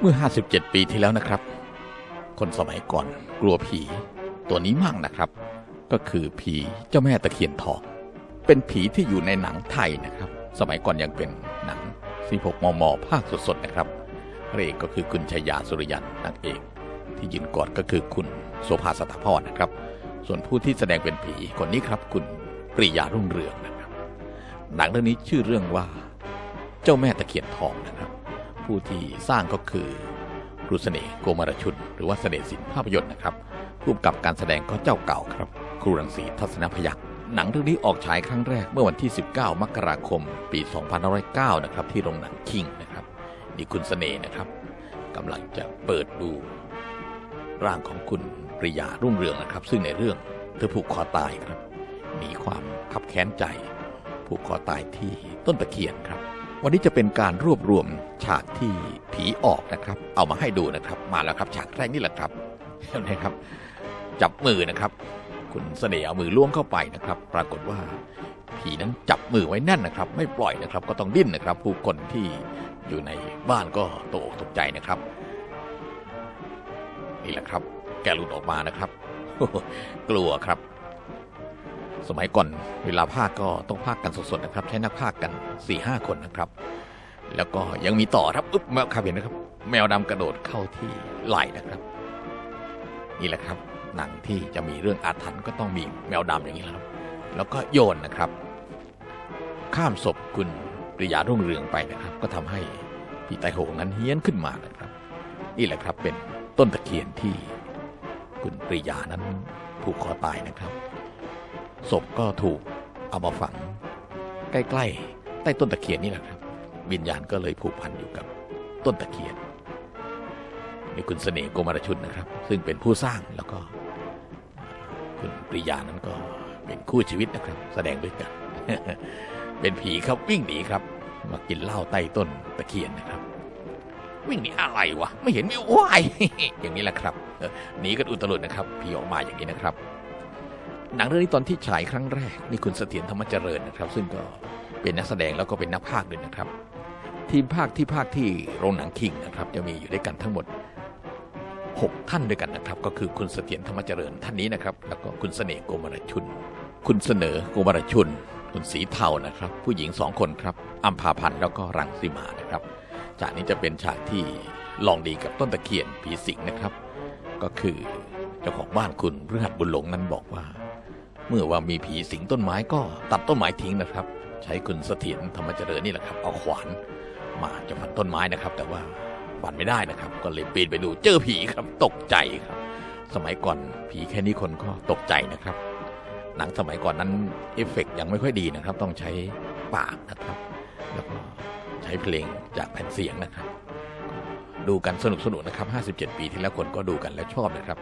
เมื่อ 57 ปีที่แล้วนะครับ คนสมัยก่อนกลัวผี ตัวนี้มากนะครับ ก็คือผีเจ้าแม่ตะเคียนทอง เป็นผีที่อยู่ในหนังไทยนะครับ สมัยก่อนยังเป็นหนัง 16 มม ภาคสดๆนะครับพระเอกก็คือคุณชายาสุริยันนางเอก ที่ยืนกอดก็คือคุณโสภาสถาพรนะครับ ส่วนผู้ที่แสดงเป็นผีคนนี้ครับคุณปริยารุ่งเรืองนะครับ หนังเรื่องนี้ชื่อเรื่องว่า เจ้าแม่ตะเคียนทองนะครับ ผู้ที่สร้างก็คือครูเสน่ห์โกมารชุนหรือว่าเสน่ห์ศิลป์ภาพยนตร์นะครับผู้กำกับการแสดงก็เจ้าเก่าครับ ครูรังสีทัศนพยักษ์หนังเรื่องนี้ออกฉายครั้งแรกเมื่อวันที่ 19 มกราคม ปี 2509 นะครับ ที่โรงหนังคิงนะครับ นี่คุณเสน่ห์นะครับกำลังจะเปิดดู ร่างของคุณปริยารุ่งเรืองนะครับ ซึ่งในเรื่องเธอผูกคอตายครับหนีความขับแค้นใจ ผูกคอตายที่ต้นตะเคียนครับ วันนี้จะเป็นการรวบรวมฉากที่ผีออกนะครับ เอามาให้ดูนะครับ มาแล้วครับ ฉากแรกนี่แหละครับเห็นไหมครับ จับมือนะครับ คุณเสน่ห์เอามือล้วงเข้าไปนะครับ ปรากฏว่าผีนั้นจับมือไว้แน่นนะครับ ไม่ปล่อยนะครับ ก็ต้องดิ้นนะครับ ผู้คนที่อยู่ในบ้านก็ตกอกตกใจนะครับ นี่แหละครับ แกหลุดออกมานะครับ กลัวครับ สมัยก่อนเวลาภาคก็ต้องภาคกันสดๆนะครับ ใช้นักภาคกัน4ี่ห้าคนนะครับ แล้วก็ยังมีต่อครับอึ๊บแมวครับเห็นนะครับ แมวดำกระโดดเข้าที่ไหล่นะครับ นี่แหละครับ หนังที่จะมีเรื่องอาถรรพ์ก็ต้องมีแมวดำอย่างนี้แหละครับ แล้วก็โยนนะครับ ข้ามศพคุณปริยารุ่งเรืองไปนะครับ ก็ทำให้พี่ไตโหงนั้นเฮี้ยนขึ้นมานะครับ นี่แหละครับเป็นต้นตะเคียนที่คุณปริยานั้นผูกคอตายนะครับ ศพก็ถูกเอามาฝัง ใกล้ๆ ใต้ต้นตะเคียนนี่แหละครับ วิญญาณก็เลยผูกพันอยู่กับต้นตะเคียนนี่คุณเสน่ห์โกมารชุนนะครับ ซึ่งเป็นผู้สร้างแล้วก็ คุณปริยานั้นก็เป็นคู่ชีวิตนะครับ แสดงด้วยกัน เป็นผีครับวิ่งหนีครับ มากินเหล้าใต้ต้นตะเคียนนะครับ วิ่งหนีอะไรวะ ไม่เห็นไม่วายอย่างนี้แหละครับหนีกันอุตลุดนะครับ ผีออกมาอย่างนี้นะครับ หนังเรื่องนี้ตอนที่ฉายครั้งแรกนี่คุณเสถียรธรรมเจริญนะครับ ซึ่งก็เป็นนักแสดงแล้วก็เป็นนักพากย์ด้วยนะครับ ทีมภาคที่ภาคที่โรงหนังคิงนะครับ จะมีอยู่ด้วยกันทั้งหมด 6 ท่านด้วยกันนะครับ ก็คือคุณเสถียรธรรมเจริญท่านนี้นะครับ แล้วก็คุณเสน่ห์โกมารชุน คุณเสนอโกมารชุน คุณสีเทานะครับ ผู้หญิงสองคนครับอัมพาพันธ์แล้วก็รังสีมานะครับฉากนี้จะเป็นฉากที่ลองดีกับต้นตะเคียนผีสิงนะครับ ก็คือเจ้าของบ้านคุณพฤหัสบุญหลงนั้นบอกว่า เมื่อว่ามีผีสิงต้นไม้ก็ตัดต้นไม้ทิ้งนะครับ ใช้คุณเสถียรธรรมเจริญนี่แหละครับเอาขวานมาจะฟันต้นไม้นะครับ แต่ว่าฟันไม่ได้นะครับ ก็เลยปีนไปดูเจอผีครับ ตกใจครับ สมัยก่อนผีแค่นี้คนก็ตกใจนะครับ หนังสมัยก่อนนั้นเอฟเฟกต์ยังไม่ค่อยดีนะครับ ต้องใช้ปากนะครับ แล้วก็ใช้เพลงจากแผ่นเสียงนะครับ ดูกันสนุกสนุกนะครับ 57 ปีที่แล้วคนก็ดูกันและชอบนะครับ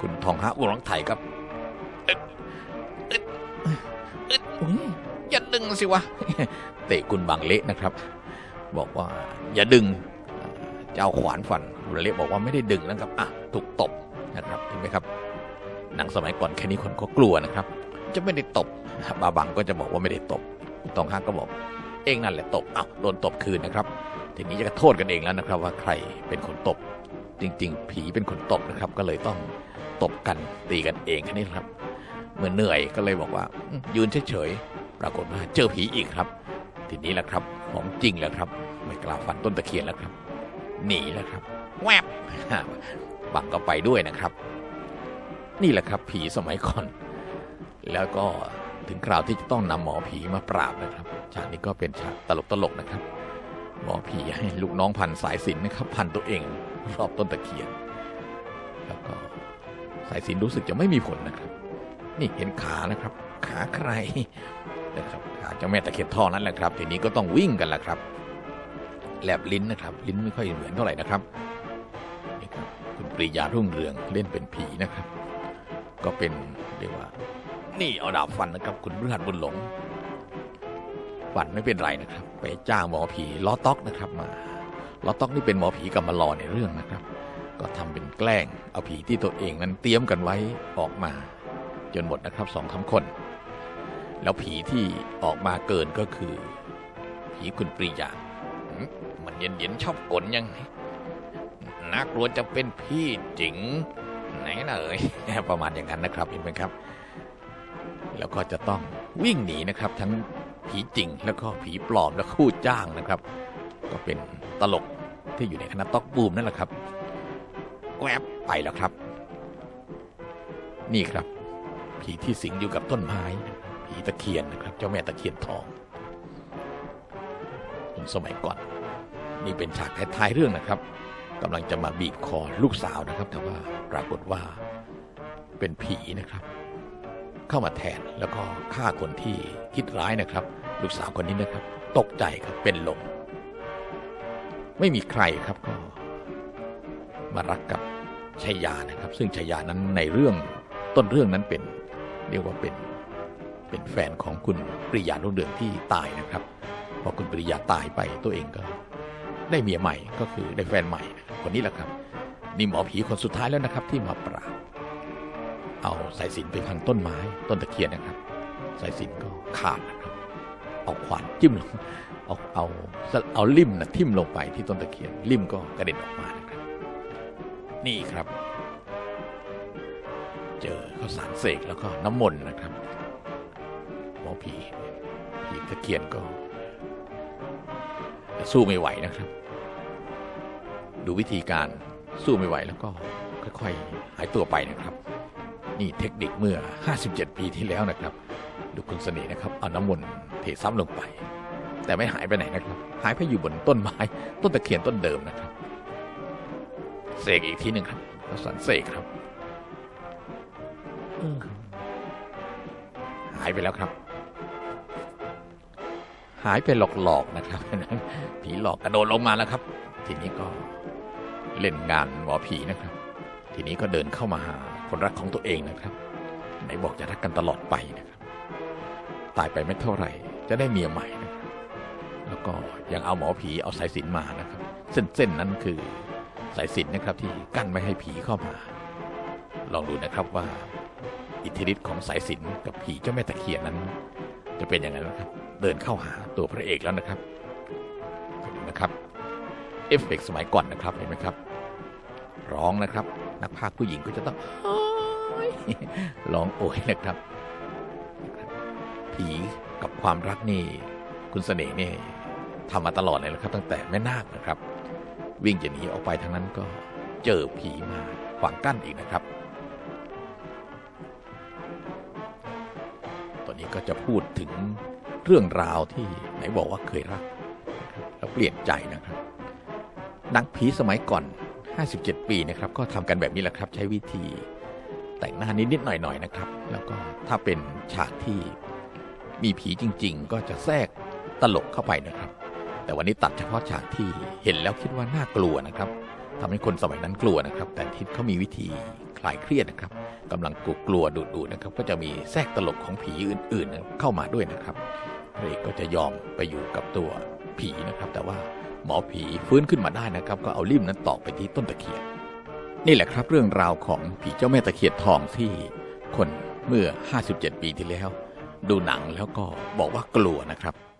คุณทองฮะอุรังไทยครับ อ๊ะเอ๊ะอุ๊ยอย่าดึงสิวะ เตะคุณบางเละนะครับ บอกว่าอย่าดึงจะเอาขวานฟันคุณเละบอกว่าไม่ได้ดึงนะครับอะถูกตบนะครับเห็นไหมครับ หนังสมัยก่อนแค่นี้คนก็กลัวนะครับ จะไม่ได้ตบบาบังก็จะบอกว่าไม่ได้ตบคุณทองฮะก็บอก เองนั่นแหละตบอ้าวโดนตบคืนนะครับทีนี้จะโทษกันเองแล้วนะครับ ว่าใครเป็นคนตบ จริง ๆ ผีเป็นคนตบนะครับ ก็เลยต้องตบกันตีกันเองแค่นี้ครับ เมื่อเหนื่อยก็เลยบอกว่า ยืนเฉยๆปรากฏว่าเจอผีอีกครับ ทีนี้แหละครับของจริงแล้วครับไม่กล้าฟันต้นตะเคียนแล้วครับ หนีแล้วครับแวบบังก็ไปด้วยนะครับ นี่แหละครับ ผีสมัยก่อน แล้วก็ถึงคราวที่จะต้องนำหมอผีมาปราบนะครับฉากนี้ก็เป็นฉากตลกๆนะครับ หมอผีให้ลูกน้องพันสายสินนะครับ พันตัวเองรอบต้นตะเคียน แล้วก็สายสินรู้สึกจะไม่มีผลนะครับ นี่เห็นขานะครับ ขาใครนะครับขาเจ้าแม่ตะเคียนทองนั่นแหละครับ ทีนี้ก็ต้องวิ่งกันละครับแลบลิ้นนะครับ ลิ้นไม่ค่อยเหมือนเท่าไหร่นะครับนี่ครับคุณปรียารุ่งเรืองเล่นเป็นผีนะครับ ก็เป็นเรียกว่า นี่เอาดาบฟันนะครับ คุณพฤหัสบุญหลงฝันไม่เป็นไรนะครับ ไปจ้างหมอผีล้อต๊อกนะครับ มาล้อต๊อกนี่เป็นหมอผีกับมารอในเรื่องนะครับ ก็ทำเป็นแกล้งเอาผีที่ตัวเองนั้นเตรียมกันไว้ออกมา จนหมดนะครับสองคำคน แล้วผีที่ออกมาเกินก็คือ ผีคุณปรียาหืมมันเย็นชอบกลยังไงากลัวจะเป็นพี่จริงไหนเลยประมาณอย่างนั้นนะครับเห็นไหมครับ แล้วก็จะต้องวิ่งหนีนะครับ ทั้งผีจริงแล้วก็ผีปลอมและคู่จ้างนะครับ ก็เป็นตลกที่อยู่ในคณะต๊อกบูมนั่นแหละครับแวบไปแล้วครับ นี่ครับ ผีที่สิงอยู่กับต้นไม้ ผีตะเคียนนะครับ เจ้าแม่ตะเคียนทองคนสมัยก่อน นี่เป็นฉากท้ายๆเรื่องนะครับกำลังจะมาบีบคอลูกสาวนะครับ แต่ว่าปรากฏว่าเป็นผีนะครับ เข้ามาแทนแล้วก็ฆ่าคนที่คิดร้ายนะครับ ลูกสาวคนนี้นะครับ ตกใจครับเป็นลมไม่มีใครครับก็มารักกับชัยยานะครับ ซึ่งชัยยานั้นในเรื่องต้นเรื่องนั้นเป็น เรียกว่าเป็นเป็นแฟนของคุณปริยารุ่งเรืองที่ตายนะครับ พอคุณปริยาตายไปตัวเองก็ ได้เมียใหม่ก็คือได้แฟนใหม่คนนี้แหละครับ นี่หมอผีคนสุดท้ายแล้วนะครับ ที่มาปราบเอาสายสินไปพันต้นไม้ต้นตะเคียนนะครับ สายสินก็ขาดนะครับ เอาขวานจิ้มลงเอาเอาเอาลิ่มนะทิ่มลงไปที่ต้นตะเคียนลิ่มก็กระเด็นออกมานะครับ นี่ครับ เจอข้าวสารเสกแล้วก็น้ำมนต์นะครับหมอผีผีตะเคียนก็สู้ไม่ไหวนะครับ ดูวิธีการสู้ไม่ไหวแล้วก็ค่อยๆหายตัวไปนะครับ นี่เทคนิคเมื่อ 57 ปีที่แล้วนะครับ ดูคุณเสน่ห์นะครับเอาน้ำมนต์เทซ้ำลงไป แต่ไม่หายไปไหนนะครับ หายไปอยู่บนต้นไม้ ต้นตะเคียนต้นเดิมนะครับ เสกอีกทีหนึ่งครับแล้วสันเสกครับ หายไปแล้วครับ หายไปหลอกๆนะครับผีหลอกกระโดดลงมาแล้วครับ ทีนี้ก็เล่นงานหมอผีนะครับ ทีนี้ก็เดินเข้ามาหาคนรักของตัวเองนะครับไหนบอกจะรักกันตลอดไปนะครับ ตายไปไม่เท่าไหร่ จะได้เมียใหม่นะครับแล้วก็ยังเอาหมอผีเอาสายสินมานะครับ เส้นๆนั้นคือสายสินนะครับที่กั้นไม่ให้ผีเข้ามา ลองดูนะครับว่า อิทธิฤทธิ์ของสายสินกับผีเจ้าแม่ตะเคียนนั้น จะเป็นอยังไงนะครับ เดินเข้าหาตัวพระเอกแล้วนะครับนไหมครับเอฟเฟกต์สมัยก่อนนะครับเห็นไหมครับ ร้องนะครับ นักพากย์ผู้หญิงก็จะต้องร้องโอยนะครับ ผีกับความรักนี่ คุณเสน่ห์นี่ทำมาตลอดเลยนะครับ ตั้งแต่แม่นาคนะครับ วิ่งจะหนีออกไปทางนั้นก็เจอผีมาขวางกั้นอีกนะครับ ตอนนี้ก็จะพูดถึงเรื่องราวที่ไหนบอกว่าเคยรัก แล้วเปลี่ยนใจนะครับนังผีสมัยก่อน 57 ปีนะครับก็ทำกันแบบนี้แหละครับ ใช้วิธีแต่งหน้านิดๆหน่อยๆนะครับ แล้วก็ถ้าเป็นฉากที่มีผีจริง ๆ ก็จะแทรกตลกเข้าไปนะครับ แต่วันนี้ตัดเฉพาะฉากที่เห็นแล้วคิดว่าน่ากลัวนะครับ ทำให้คนสมัยนั้นกลัวนะครับ แต่ที่เขามีวิธีคลายเครียดนะครับกำลังกลัวกลัวดุดุๆนะครับ ก็จะมีแทรกตลกของผีอื่นๆเข้ามาด้วยนะครับพระเอกก็จะยอมไปอยู่กับตัวผีนะครับ แต่ว่าหมอผีฟื้นขึ้นมาได้นะครับ ก็เอาลิ่มนั้นตอกไปที่ต้นตะเคียนนี่แหละครับเรื่องราวของผีเจ้าแม่ตะเคียนทองที่คนเมื่อ 57 ปีที่แล้ว ดูหนังแล้วก็บอกว่ากลัวนะครับ